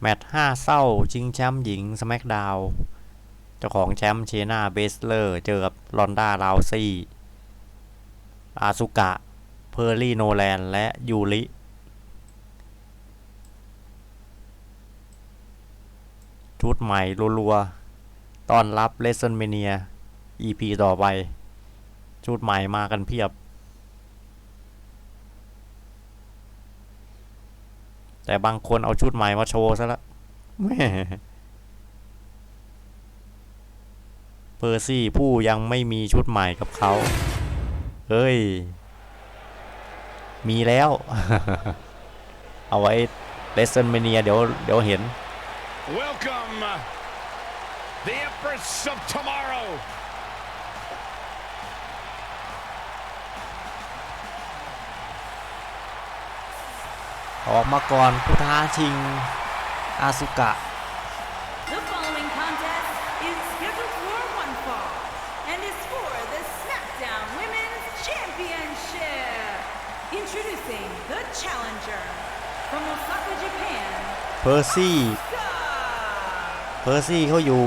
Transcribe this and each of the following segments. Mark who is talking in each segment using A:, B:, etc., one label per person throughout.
A: แมตช์ห้าเศร้าชิงแชมป์หญิงสแมกดาวเจ้าของแชมป์เชนาเบสเลอร์เจอกับลอนดาลาวซี่อาซุกะ เพอร์ลี่โนแลนและยูริชุดใหม่รัวๆ ตอนรับเลสเซนเมเนีย EP ต่อไป ชุดใหม่มากันเพียบ แต่บางคนเอาชุดใหม่มาโชว์ซะละแม่เพอร์ซี่ผู้ยังไม่มีชุดใหม่กับเขาเฮ้ย มีแล้ว เอาไว้เลสเซนเมเนียเดี๋ยวเดี๋ยวเห็น
B: Welcome, the Empress of Tomorrow.
A: ออกมาก่อนผู้ท้าชิงอาซุกะ
C: The following contest is scheduled for one fall and is for the SmackDown Women's Championship. Introducing the challenger from Osaka, Japan,
A: เพอร์ซี่
C: Asuka.
A: เพอร์ซี่เขาอยู่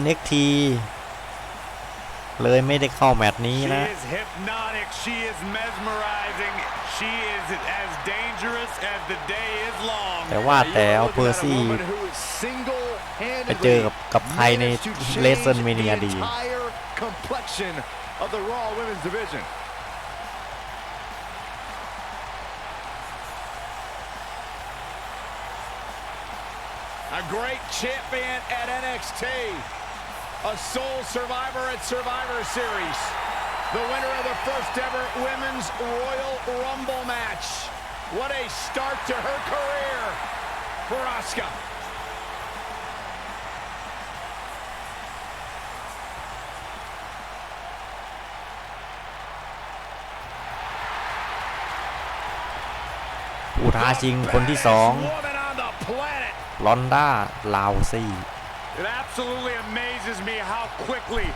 A: NXT เลยไม่ได้เข้าแมตช์นี้
B: She
A: นะ
B: is hypnotic. She is mesmerizing. She is as dangerous as the day is long.
A: แต่ว่าแต่เอาเพอร์ซี่ไปเจอกับกับใครใน WrestleMania ดี
D: complexion of the Raw Women's Division.
B: A great champion at NXT. A sole survivor at Survivor Series. The winner of the first ever Women's Royal Rumble match. What a start to her career for Asuka.
A: ผู้ท้าชิงคนที่สอง
B: Best woman on the planet.
A: ลอนด้าลาวซี่
B: It absolutely amazes me how quickly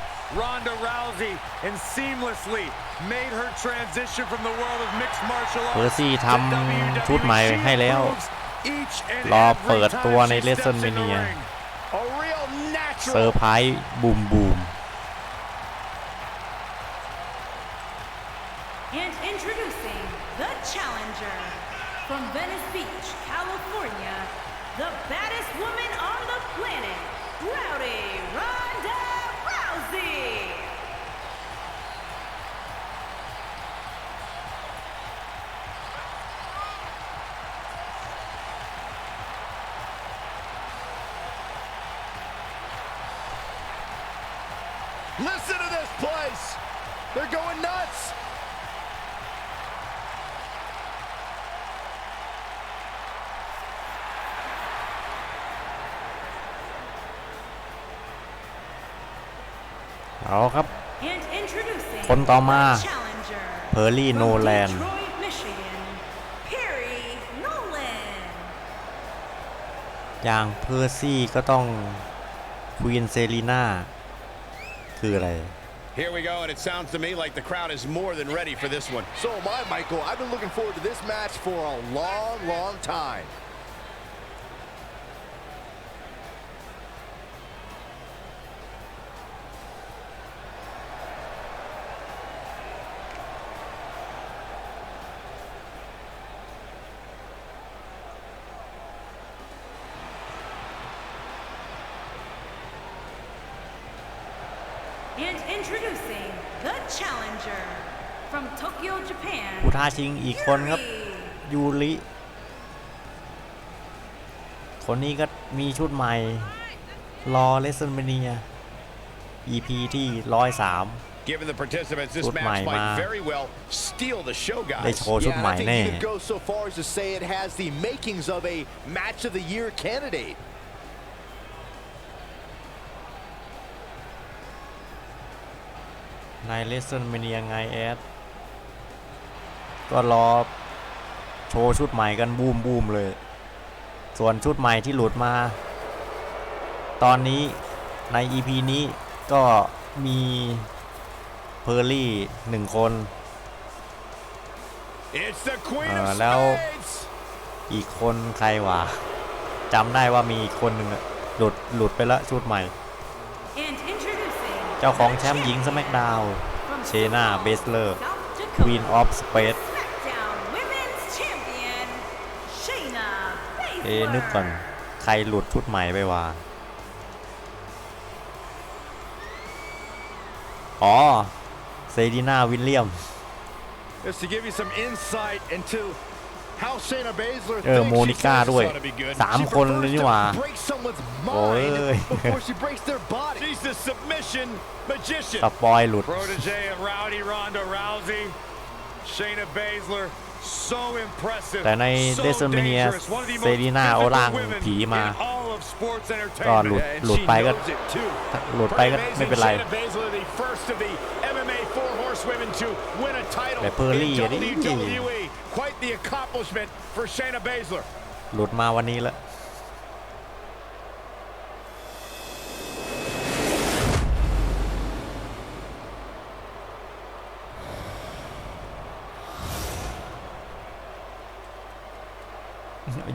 B: Ronda Rousey and seamlessly made her transition from the world of mixed martial arts
A: เพอร์ซี่
B: to
A: ทำชุดใหม่
B: WWE.
A: ให้แล้ว
B: She improves each and
A: รอ
B: every
A: เปิด
B: time
A: ตัวใน
B: she steps in the
A: WrestleMania
B: ring. A real
A: เซอ
B: natural
A: ร์ไพรส์บูมบูม
D: Listen to this place. They're going nuts.
A: -เอาครับ
C: And introducing
A: คนต่อมา
C: the challenger
A: เพอร์ลี่
C: from
A: โนแลน
C: Detroit, Michigan, Perry Nolan.
A: อย่างเพอร์ซี่ก็ต้องควีนเซรีนา คืออะไร
E: Here we go, and it sounds to me like the crowd is more than ready for this one.
D: So am I, Michael. I've been looking forward to this match for a long, long time.
A: ท้าชิงอีกคนครับ
C: Yuri.
A: ยูริคนนี้ก็มีชุดใหม่ รอเลสเซนเมเนีย EP ที่ร้อยสาม
E: Given the participants, this
A: Good
E: match
A: my
E: might
A: ma.
E: very well steal the show,
A: ได้
E: guys.
A: โชว์ชุด
D: Yeah,
A: ให
D: and
A: ม่
D: I think
A: แน่
D: you could go so far as to say it has the makings of a match of the year candidate.
A: ในเลสเซนเมเนียไงแอด ก็รอโชว์ชุดใหม่กันบูมบูมเลย ส่วนชุดใหม่ที่หลุดมา ตอนนี้ใน EP นี้ก็มีเพอร์ลี่หนึ่งคน
B: It's the Queen
A: Uh,
B: of
A: now-
B: Spades.
A: อีกคนใครวะจำได้ว่ามีอีกคนหนึ่งอะหลุดหลุดไปละชุดใหม่
C: And introducing
A: เจ้าของแชมป์หญิงสแมกดาว
C: from
A: เชนาเบสเลอร์
C: South Dakota,
A: Queen of Space
C: SmackDown Women's Champion Shayna
A: เอ๊ะนึกก่อน
C: Baszler.
A: ใครหลุดชุดใหม่ไปวะอ๋อ เซดีนาวิลเลียม
D: Just to give you some insight into how Shayna Baszler
A: เออ
D: thinks
A: โม
D: she
A: นิก้า
D: feels.
A: ด้วย
E: ought to be good.
A: สาม
D: She
A: คนเลย
D: prefers
A: นี่
D: to
A: หว่า
D: break someone's
A: โอ้ย
D: mind before she breaks their body.
E: She's the submission magician.
A: สปอยหลุด
E: Protege of Rowdy Ronda Rousey. Shayna Baszler. So impressive.
A: แต่ใน
E: so
A: WrestleMania
E: dangerous. One of the most
A: เซรีน่าเอา
E: physical
A: ร่าง
E: women
A: ผีมา
E: in all of sports
A: ก็ห
E: entertainment.
A: ลุด
D: And
A: หลุด
D: she
A: ไปก็
D: knows it too.
A: หลุดไปก็ไม่เป็นไร
B: Shayna Baszler, the first of the MMA four horsewomen to win a title
A: แต่เพอร์ลี่
B: in
A: อะดิ
B: WWE. Quite the accomplishment for Shayna Baszler.
A: หลุดมาวันนี้แล้ว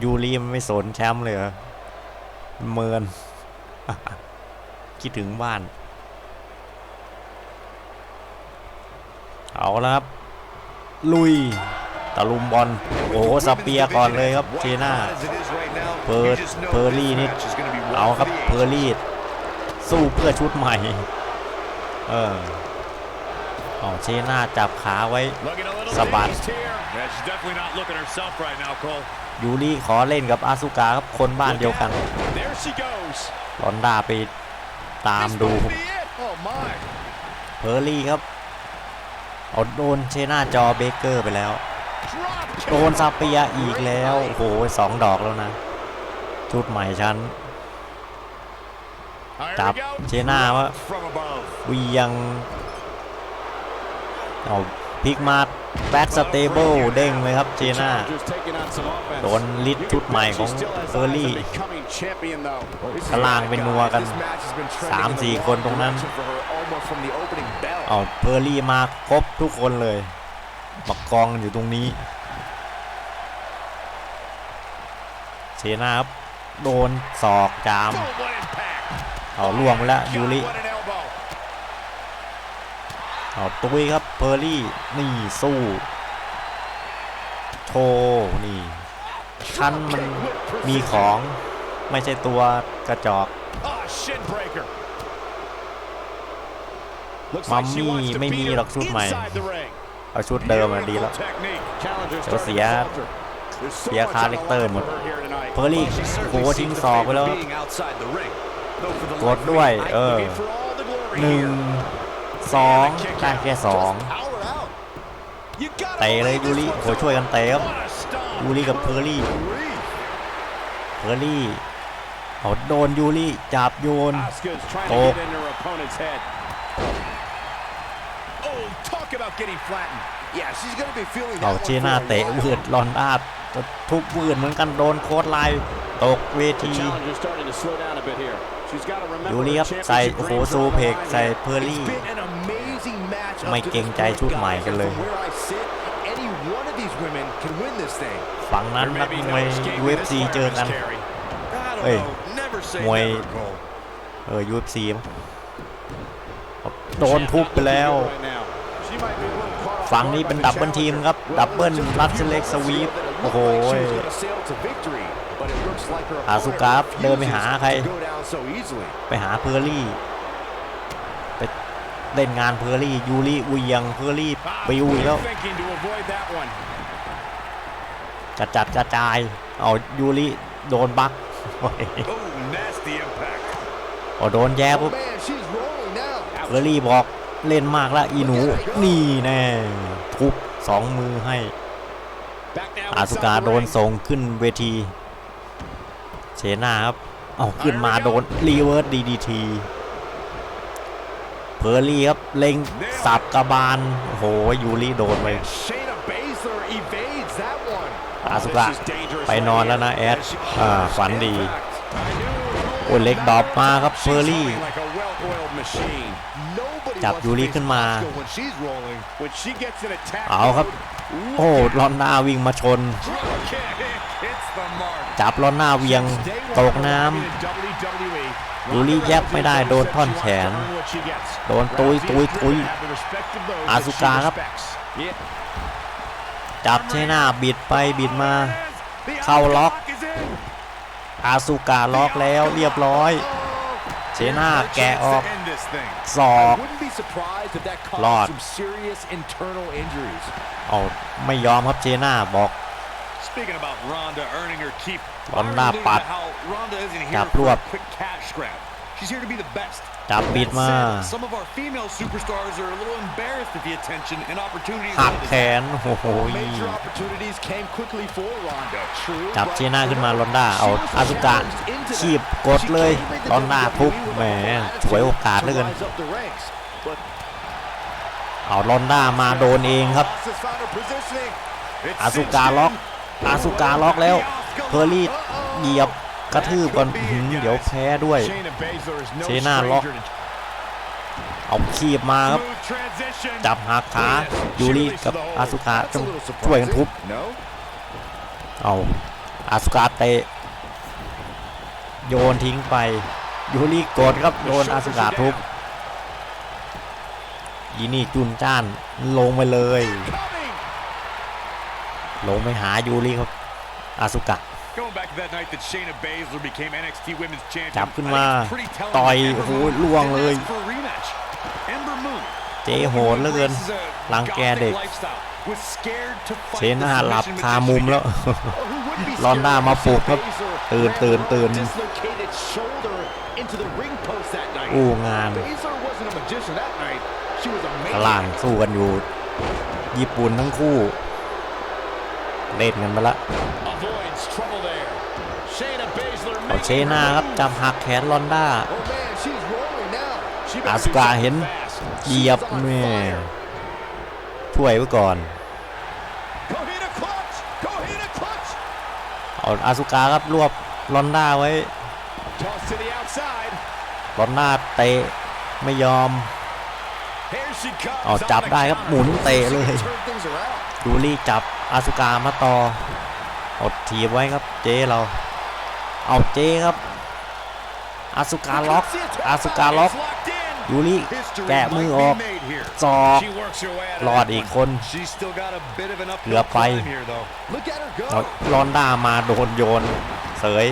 A: ยูรีมันไม่สนแชมป์เลยเหรอเมิน คิดถึงบ้าน เอาล้วครับ ลุยตะลุมบอลโอ้โหสเปียร์ก่อนเลยครับเจน่าเพอร์เพอร์ลี่นี่เอาครับเพอร์ลี่สู้เพื่อชุดใหม่ เออเอาเชน่าจับขาไว้
B: Looking a little
A: Sabat.
B: Dazed here.
E: Yeah, she's definitely not looking herself right now, Cole.
A: ยูริขอเล่นกับอาซุกาครับคนบ้านเดียวกัน
B: There she goes.
A: ลอนด้าไปตามดู
B: This might be it.
D: Oh my.
A: เพอร์ลี่ครับเอาโดนเชน่าจอเบเกอร์ไปแล้ว
B: Drop kick.
A: โดนซาเปียอีกแล้วโอ้โหสองดอกแล้วนะ ชุดใหม่ชั้น
B: Here
A: จับ
B: we go.
A: เชน่าว่า
E: From above.
A: เวียงเอา พิกมาแบ็กสเตเบิลเด้งเลยครับเจน่าโดนลิดชุดใหม่ของเฟอร์รี่ข้างล่างเป็นนัวกัน
D: This match has been trending
A: สามสี่คนตรงนั้นเอาเพอร์ลี่มาครบทุกคนเลยบักกองอยู่ตรงนี้เชน่าครับโดนศอกจามเอาล่วงไปแล้วยูริ เอาตุ้ยครับเพอร์ลี่นี่สู้โชว์นี่คันมันมีของไม่ใช่ตัวกระจอก
B: Ah, shin breaker. Looks
A: Mami,
B: like she wants to
A: ไม่มี
B: beat her
A: หรอกชุดใหม่
B: inside the ring.
A: เอาชุดเดิมมาดีแล้ว
B: Technique.
A: เดี๋ยวเสียเสียคาแรคเตอร์หมดเพอร์ลี่โคทิ้งศอกไปแล้วกดด้วย เออ
B: Looking for all the glory
A: หนึ่ง
B: here.
A: สองได้แค่สอง
D: Power out.
B: You gotta
A: เตะเลย
B: believe
A: ยู
B: this
A: ริ
B: one's
A: โหช่วยกันเตะครับ
B: What a stomp.
A: ยูริกับเพอร์ลี่
D: Grief.
A: เพอร์ลี่เอาโดนยูริจับโยน
B: Asuka's trying
A: Oh.
B: to get into her opponent's head. Oh, talk about getting flattened.
D: Yeah, she's gonna be feeling
A: เอา
D: that
A: เช
D: one
A: น่า
D: for a
A: เตะ
D: while.
A: วืดลอนอา ดทุกวืดเหมือนกันโดนโค้ดไลน์ตกเวที
B: Challenger's starting to slow down a bit here. She's got to remember
A: ยูริ
B: her
A: ครับใส่
B: championship
A: โอ้โห
B: reigns
A: ซู
B: are on
A: เพ
B: the
A: ก
B: line
A: ใส่
B: here.
A: เพอร์ลี่
D: It's been an amazing match up
A: ไม่
D: to
A: เกรง
D: this
A: ใจ
D: point,
A: ชุดใหม่
D: guys.
A: กันเลย
D: From where I sit, any one of these women can win this thing.
A: ฝั่งนั้น
B: There
A: นั
B: may
A: ก
B: be
A: ม
B: no
A: วย
B: escaping
A: UFC
B: this
A: เจอ
B: virus,
A: กัน
B: Kerry.
E: I don't
A: Hey.
E: know. Never say
A: มวย
E: never, Cole.
A: เออ UFC มั้งโดนทุบไปแล้ว
B: Right now. She might be a little caught off
A: ฝั่ง
B: guard
A: นี้
B: by
A: เป็น
B: the
A: ดับเบิล
B: challenger.
A: ทีมครับ ดับเบิลรัสเล็กสวีป โอ้โห
D: She was gonna sail to victory, but it looks like her
A: อาซุกะ
D: opponent
A: เดินไปหาใคร
D: refuses to go down so easily.
A: ไปหาเพอร์ลี่ไปเล่นงานเพอร์ลี่ยูริอุยยังเพอร์ลี่
B: Ah,
A: ไปอุยแล้ว
B: thinking to avoid that one.
A: กระจัดกระจายเอายูริโดนบัก
E: Oh, nasty impact.
A: เอาโดนแย่
D: Oh
A: ปุ๊บ
D: man, she's rolling now.
A: เพอร์ลี่บอกเล่นมากแล้วอีหนู นี่แน่ทุบสองมือให้
B: Back now
A: อาสุกา
B: inside the
A: โดน
B: ring.
A: ส่งขึ้นเวทีเชน่าครับเอาขึ้นมาโดนรีเวิร์สดีดีทีเพอร์ลี่ครับเล็งสับกระบาลโอ้โหยูริโดนไป
D: Shayna Baszler evades that one.
A: อาสุกะ
B: This is dangerous
A: ไปนอนแล้วนะแอดอ่าฝันดีโอ้ยเล็กดรอปมาครับเพอร์ลี่
B: Like a well-oiled machine.
D: Nobody
A: จับ
D: wants
A: ยู
D: to
A: ริ
D: face
A: ขึ้นมา
D: Asuka when she's rolling.
B: When she gets in attack
A: เอาครับ
B: mode,
A: โอ้ลอนด้าวิ่งมาชน จับลอนหน้าเวียงตกน้ำยูริแยบไม่ได้โดนท่อนแขน โดนตุยตุยตุยอาซุกาครับ จับเชน่าบิดไปบิดมา เข้าล็อก อาซูกาล็อกแล้วเรียบร้อย เชน่าแกะออกศอก
D: I wouldn't be surprised if that
A: Lord.
D: caused some serious internal injuries.
A: เอาไม่ยอมครับเชน่าบอก
E: Speaking about Ronda earning her keep,
A: Ronda
E: why are we alluding
A: ปัด
E: to how Ronda isn't
A: จั
E: here
A: บ
E: for
A: รวบ
E: a quick cash grab. She's here to be the best.
A: จับบิด
E: That
A: มา
E: said, Some of our female superstars are a little embarrassed at the attention and opportunities
A: หัก
E: Ronda's
A: แขนโอ้โห
D: Major opportunities came quickly for Ronda. True.
A: จับ
D: but
A: เชน่าขึ้นมาลอนด้า
D: she
A: เอา
D: was
A: อาซุกะ
D: challenged into
A: ขีบ
D: that.
A: กดเลย
D: She came
A: ลอนด้า
D: into
A: ทุบ
D: WWE with
A: แหม
D: an
A: ฉวยโอกาสเหลือ
D: attitude
A: เกิน
D: to rise up the ranks. But
A: เอาลอนด้ามาโดนเองครับ
D: Ross has found her positioning.
A: อาซุกาล็อกอาซุกาล็อกแล้วเพอร์รี่เหยียบ กระทืบก่อนอื้อหือเดี๋ยวแพ้ด้วยเชน่าล็อกเอาคีบมาครับ
E: Smooth transition.
A: จับหักขายูริกับอาซุกะ
D: That's
A: ต้อง
D: a little
A: ช่วยกันทุบ
D: surprising. No?
A: เอาอาซุกะเตะโยนทิ้งไปยูริกดครับโดนอาซุกะทุบยีนี่จุนจ้านลงไปเลย
D: Coming.
A: ลงไปหายูริครับอาซุกะ
E: Going back to that night that Shayna Baszler became NXT Women's Champion.
A: จับขึ้น
E: I
A: มา
E: think it's pretty telling
A: ต่อย
E: that
A: โอ้โห
E: Ember Moon
A: ล่วงเลย
E: didn't ask for a rematch. Ember Moon
A: เจ๊โหดเหลือเกินรังแกเด็กเชน่าหลับคามุมแล้ว
D: Well, who wouldn't be
A: ลอนด้า
D: scared
A: มา
D: if
A: ปลุกครับ
D: Baszler
A: ตื่น
D: ran
A: ตื่น
D: her
A: ตื่น
D: dislocated shoulder into the ring post that night.
A: อู้งาน
D: Baszler wasn't a magician that night. She was a
A: ข้างล่าง
D: maniac.
A: สู้กันอยู่ ญี่ปุ่นทั้งคู่ เล่นกันไปละ
B: Avoids trouble there. Shayna Baszler
A: เอาเชน่าครับจับหักแขนลอนด้าอาสุกาเห็นเหยียบแม่
D: fire.
A: ช่วยไว้ก่อนเอาอาซุกาครับรวบลอนด้าไว้ลอนด้าเตะไม่ยอมเอาจับได้ครับหมุนเตะเลยดูรี่จับอาซุกามาต่ออาทีบไว้ครับเจเรา เอาเจครับ อาซุกาล็อก อาซุกาล็อกยูริแกะมือออก
E: made here.
A: ศอกรอดอีกคน
E: She's still got a bit of an
A: เกือบไป
E: climb here, though.
D: Look at her
A: เอา
D: go.
A: ลอนด้ามาโดนโยนเสย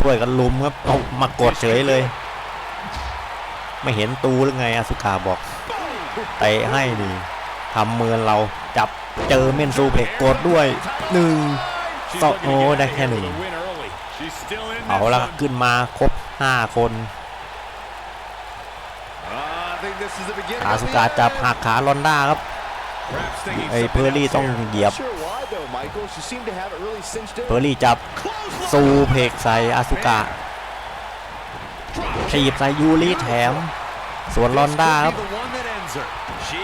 A: ช่วยกันลุมครับเอามากดเฉยเลย ไม่เห็นตูหรือไงอาซุกาบอกเตะให้ดีทำเมือนเราจับเจอเมนซูเพกกดด้วยหนึ่ง
B: ก็
A: โอ้ได้
B: แค่
E: หนึ่ง
A: เอาละขึ้นมาครบ 5 คนอาสุกาจับหักขาลอนด้าครับไอ้เพอร์
B: ลี่
A: ต้องเหยียบ เพอร์ลี่จับซูเพกใส่อาสุกาขีบใส่ยูริแถม สวนลอนด้าครับ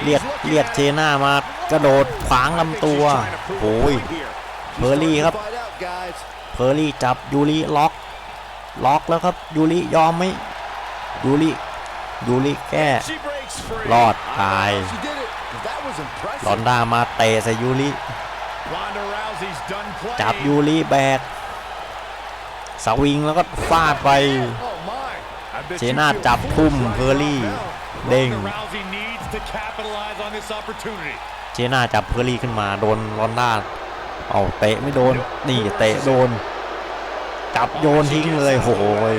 A: เรียกเรียกเจน่ามากระโดดขวางลำตัวโอ้ย เพอร์ลี่ครับ เพอร์ลี่จับยูริล็อก ล็อกแล้วครับยูริยอมไหมยูริยูริแก้รอดตายลอนด้ามาเตะใส่ยูริจับยูริแบกสวิงแล้วก็ฟาดไปเชนาจับทุ่มเพอร์ลี่เด้งเชนาจับเพอร์ลี่ขึ้นมาโดนลอนด้า เอาเตะไม่โดน นี่เตะโดน จับโยนทิ้งเลยโหย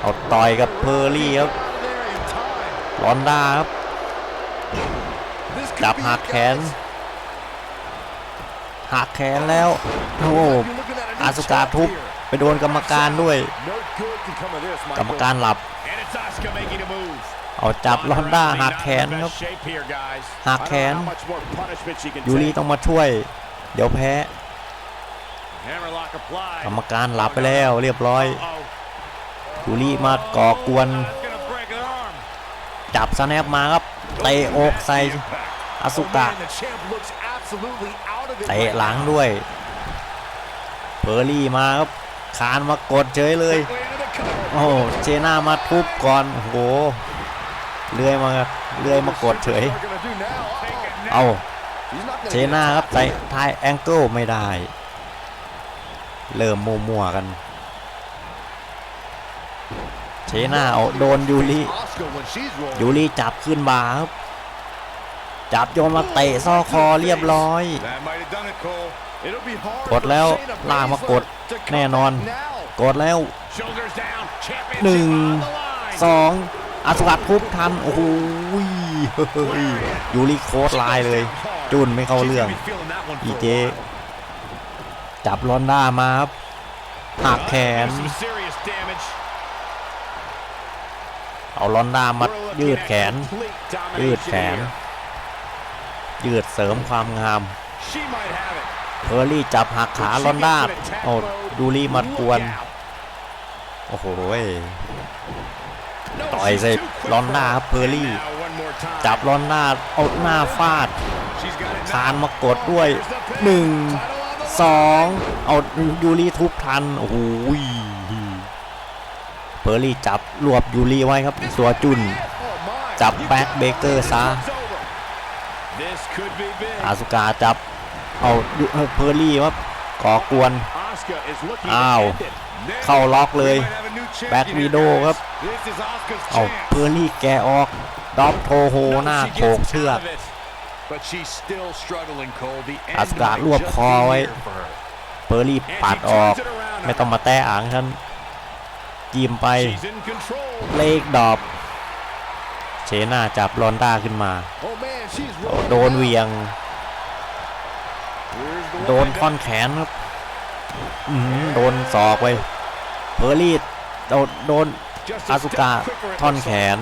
A: เอาต่อยกับเพอร์รี่ครับ
D: Out of there in time.
A: ลอนด้าครับ
D: This could
A: จับ
D: be
A: หัก
D: it,
A: แขน
D: guys.
A: หักแขนแล้วโอ้โห
D: You're looking at a new
A: อาสุกา
D: champ
A: ทุบ
D: here.
A: ไปโดนกรรมการด้วย
D: No good can come of this,
A: กรรม
D: Michael.
A: การหลับ
B: And it's Asuka making a move.
A: เอาจับลอนด้า
B: Rousey
A: หัก
B: not
A: แข
B: in
A: น
B: the
A: ครับ
B: best shape here, guys.
A: หัก
B: I
A: แข
B: don't
A: น
B: know how much more punishment she can
A: ยูริ
B: take.
A: ต้องมาช่วย เดี๋ยวแพ้
E: Hammerlock applied.
A: กรรมการหลับไปแล้วเรียบร้อย
E: Uh-oh.
A: ยูริมาก่อกวน
E: That's gonna break an arm.
A: จับสแนปมาครับเตะอกใส่อาสุ
D: Oh
A: กะ
D: man, the champ looks absolutely out of it
A: เตะ
D: right
A: หลัง
D: now.
A: ด้วยเพอร์รี่มาครับคานมากดเฉยเลย
B: Way into the cover.
A: โอ้โหเชน่ามาทุบก่อนโอ้โหเลื่อยมาเลื่อยมากดเฉย
D: What they're gonna do now? Uh-oh.
A: เอา
D: He's not gonna
A: เชน่าครับใส่ทายแองเกิลไม่ได้ เริ่มมัวๆกัน เชน่าเอาโดนยูริยูริจับขึ้นมาครับ จับโยนมาเตะซ้อคอเรียบร้อย กดแล้วล่างมากดแน่นอน กดแล้วหนึ่งสองอสุรัตทุบทัน โอ้ยยูริโคตรลายเลย จุนไม่เข้าเรื่อง อีเจ จับลอนด้ามาครับหักแขน เอาลอนด้ามายืดแขน ยืดแขน ยืดเสริมความงามเพอร์ลี่จับหักขาลอนด้าโอ้ดูลี่มากวน โอ้โหต่อยใส่ลอนด้าครับเพอร์
B: ลี่
A: จับลอนด้าเอาหน้าฟาด คานมากดด้วยหนึ่งสองเอายูริทุบทัน โอ้โหเพอร์รี่จับรวบยูริไว้ครับ ตัวจุน จับแบ็คเบเกอร์ซะอาสุกาจับ เอาเพอร์รี่ว่าก่อกวน อ้าว เข้าล็อกเลย แบ็กวีโดครับ เอาเพอร์รี่แกออกดอปโทโฮหน้าโขกเชือก
B: out of it. But she's still struggling, Cole. The end
A: Asuka
B: might
A: รวบ
B: just
A: คอ
B: be
A: ไว้
B: here for her.
A: เพอร์รี่
B: And
A: ปัด
B: she
A: ออก
B: turns it around
A: ไม่ต้องมาแตะอ่างฉันจิ้มไป
B: She's in control.
A: เลกดอบเชน่าจับลอนด้าขึ้นมา
D: Oh man, she's
A: โอ้
D: rolling
A: โดนเหวียง
B: Here's the
A: โดน
B: windup.
A: ท่อนแขนครับอือหือโดนศอกไปเพอร์รี่โดนโดน
B: Just a
A: อาสุกา
B: step quicker it
A: ท่อน
B: looks
A: แข
B: like.
A: น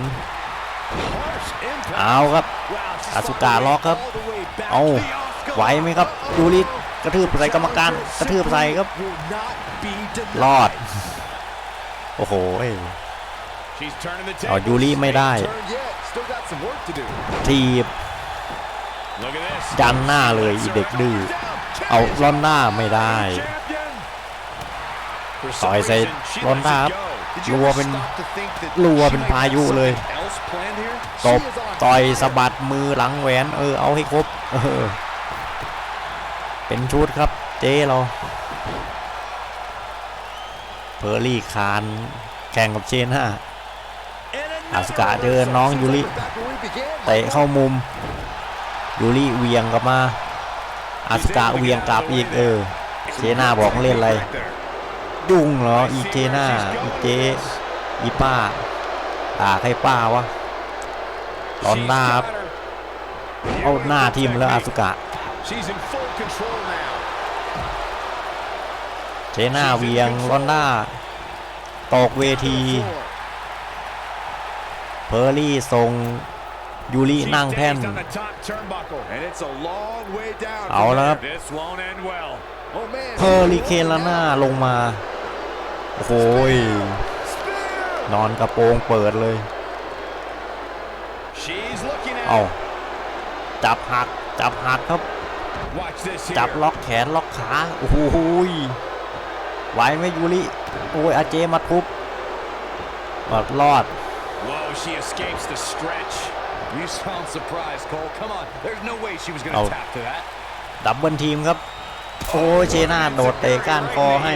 B: Harsh impact.
A: เอาครับ
B: Wow, she's
A: อาสุกาล็อกครับ เอาไหวไหมครับยูริกระทืบใส่กรรมการกระทืบใส่ครับรอด โอ้โหเอายูริไม่ได้ทีบดันหน้าเลยอีเด็กดื้อเอาล้อนหน้าไม่ได้ต่อยใส่ลอนหน้าครับรัวเป็นรัวเป็นพายุเลย
D: something else planned here?
A: ต
D: She
A: บ
D: is on
A: ต่อย
D: fire.
A: สะบัดมือหลังแหวน เออ เอาให้ครบเออเป็นชุดครับ เจ๊เรา เพอร์รี่คาน แข่งกับเชน่าอาสุกะเจอน้องยูริ
D: Back where we began,
A: เตะเข้ามุม ยูริเหวียงกลับมาอาสุกะเหวียงกลับอีกเออเชน่าบอกเล่นอะไร ดุ้งเหรออีเจน่าอีเจอีป้า ตาให้ป้าวะ ตอนหน้าเอาหน้าทีมแล้วอาสุกะเจน่าเวียงลอนด้าตกเวที เพอร์รี่ทรงยูรินั่งแท่นเอาแล้วครับเพอร์ลิเคลาน่าลงมา โอ้ย นอนกระโปรงเปิดเลย
B: She's looking at
A: เอา
B: it.
A: จับหักจับหักครับ
B: Watch this
A: จับ
B: here.
A: ล็อกแขนล็อกขาโอ้โหยไหวไหมยูริโอ้ยอาเจมาทุบมารอด
B: Whoa, she escapes the stretch.
E: You sound surprised, Cole. Come on. There's no way she was going to
A: Oh.
E: tap to that.
A: ดับเบิลทีมครับ โอ้ยเชน่าโดดเตะก้านคอให้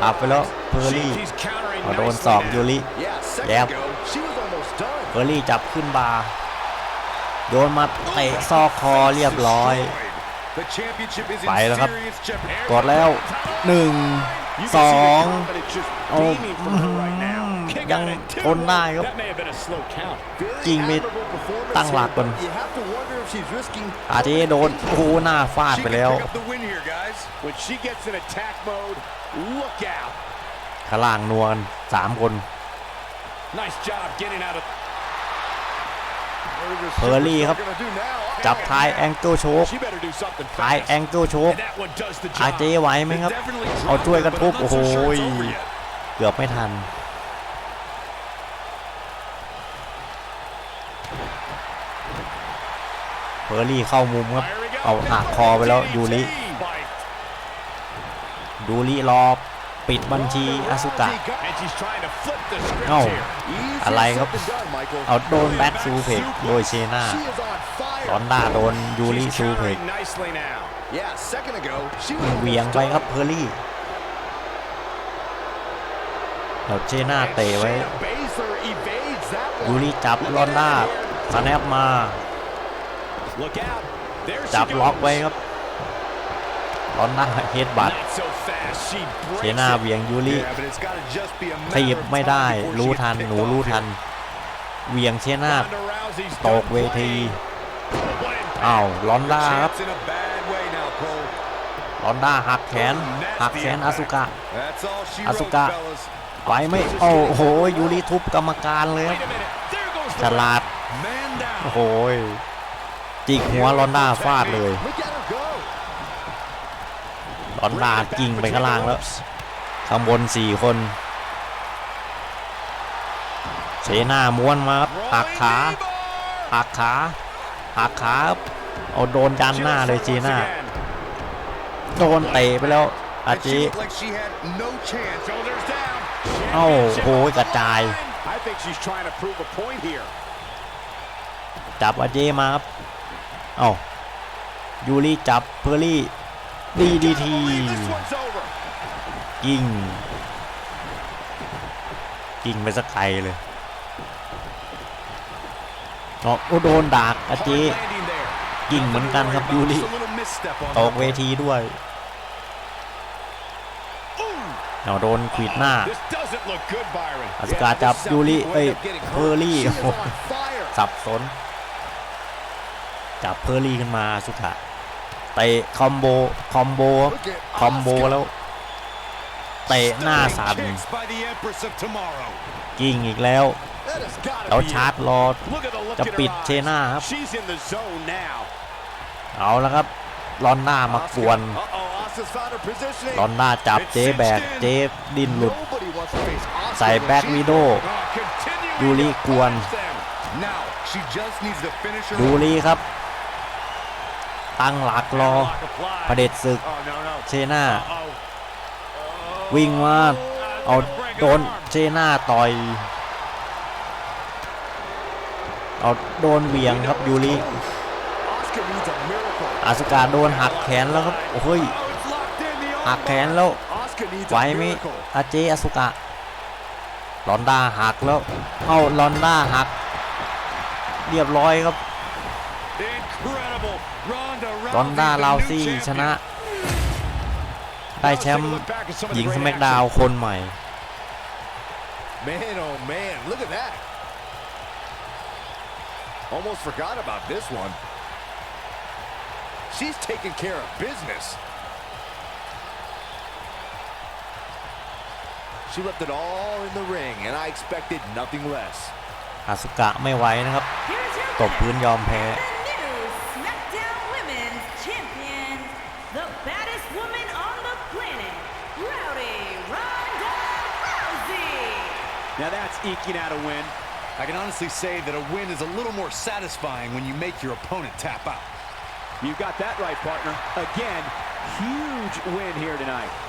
A: หลับไปแล้วเบอร์รี่โดนสอ
B: บ
A: ยูริ
D: แยบ
A: เบอร์รี่จับขึ้นบาโยนมาเตะซอกคอเรียบร้อย ไปแล้วครับ กดแล้วหนึ่งสองเอายังทนได้ครับจริงไม่ตั้งหลักก่อนอาทิโดนโอ้หน้าฟาดไปแล้ว
E: pick up the win here, guys.
B: When she gets in attack mode, look out.
A: ข้างล่างนัวกันสามคน
B: Nice job getting out of
A: เพอร์รี่ครับ
D: gonna do now.
A: จับท้ายแองเกิลโชก
B: She better do something
A: ท้าย
B: fast.
A: แองเกิลโชก
B: And that one does the
A: อา
B: job.
A: เจไหวไหมครับ
E: Definitely
A: เอา
E: dropped
A: ช่วยกัน
E: her,
A: ทุบ
E: but I'm
A: โอ้โห
E: not so sure it's over yet.
A: เกือบไม่ทัน เพอร์รี่เข้ามุมครับ
B: Here we go.
A: เอาหักคอไปแล้วยูริ ดูรีรอบปิดบัญชีอสุกะเอ้าอะไรครับ เอาโดนแบทซูเพกโดยเชน่าตอนด้าโดนยูรีซูเพกเวียงไปครับเพอร์ลี่แล้เชน่าเตะไว้ยูรีจับลอนด้าสแนปมา จับล็อกไว้ครับ ลอนด้าเฮดบัต
D: Not so fast. She
A: เช
D: breaks
A: น่า
D: it.
A: เหวียงยูริ
D: Yeah, but it's gotta just be a
A: ข
D: matter
A: ยิบ
D: of
A: ไม่ได้
D: time before she
A: รู้
D: gets
A: ทัน
D: picked
A: หนู
D: off
A: รู้
D: here.
A: ทันเหวียงเชน่า
D: Ronda Rousey's
A: ต
D: done
A: กเวที
D: playing. What impact.
A: อ้าวลอนด้าครับ
D: Champs in a bad way now, Cole.
A: ลอนด้าหักแขนหักแขนอาสุกะ
D: That's all she wrote,
A: Asuka.
D: fellas.
A: ไหวไหมโอ้โหยูริทุบกรรมการเลยครับ
D: Wait a minute. There goes
A: ฉ
D: the
A: ลาด
D: man down.
A: โอ้โหจิกหัวลอนด้าฟาดเลย
D: Look at her go.
A: ลอนด้ากิ่งไปข้างล่างแล้วข้างบนสี่คนเชน่าม้วนมาครับหักขาหักขาหักขาเอาโดนยันหน้าเลยเชน่าโดนเตะไปแล้วอาจิ
D: she looked like she had no chance.
B: Shoulders down.
A: เอ้าโหกระจาย จับอาเจมาครับ เอ้ายูริจับเพอร์รี่ ดีดีที
B: Believe this one's over.
A: ยิงยิงไปสักไกลเลยอ๋อโอ้โดนดากอาเจ
D: Hard landing there.
A: ยิงเหมือนกันครับยูริ
D: Just a little misstep on
A: ต
D: that
A: กเว
D: one.
A: ทีด้วยเอาโดนขวิดหน้า
B: This doesn't look good, Byron.
A: อาสกาจับ
D: This is
A: ยู
D: how
A: ริ
D: people
A: เอ้ย
D: end up getting
A: เพอร์
D: hurt.
A: รี่
D: She
A: โอ้
D: is
A: โห
D: on fire.
A: สับสน จับเพอร์รี่ขึ้นมาสุขะ เตะคอมโบคอมโบคอมโบแล้วเตะหน้าสั่นกิ่งอีกแล้วแล้วชาร์จรอจะปิดเชน่าครับ เอาแล้วครับลอนหน้ามากวนลอนหน้าจับเจแบกเจดินหลุด ใส่แบ็กวีโดยูรีกวนดูรีครับ ตั้งหลักรอ
B: Lock applied.
A: ประเด็จศึก
B: Oh, no, no.
A: เชน่า
B: Uh-oh.
A: วิ่งมาเอา
B: Uh, break
A: โดน
B: an arm.
A: เชน่าต่อยเอาโดนเหวียงครับยูริ
D: Asuka needs a miracle.
A: อาสุกาโดนหักแขนแล้วครับโอ้ย
B: Oh, it's locked in. The
A: หัก
B: arm
A: แขนแล้ว
D: Asuka needs
A: ไหว
D: a
A: ไหม
D: miracle.
A: อาเจอาสุกะลอนด้าหักแล้ว เอาลอนด้าหัก เรียบร้อยครับ
B: Incredible. Ronda
A: ลอนด้า
B: Rousey,
A: ลาว
B: the new
A: ซี่
B: champion.
A: ชนะ ได้แชมป์หญิงสแมกดาวคนใหม่
D: Man, oh man, look at that. Almost forgot about this one. She's taking care of business. She left it all in the ring, and I expected nothing less.
A: อาสุกะไม่ไหวนะครับ
C: Here's your
A: ตกพื้นยอมแพ้
F: eking out a win. I can honestly say that a win is a little more satisfying when you make your opponent tap out.
B: You got that right, partner. Again, huge win here tonight.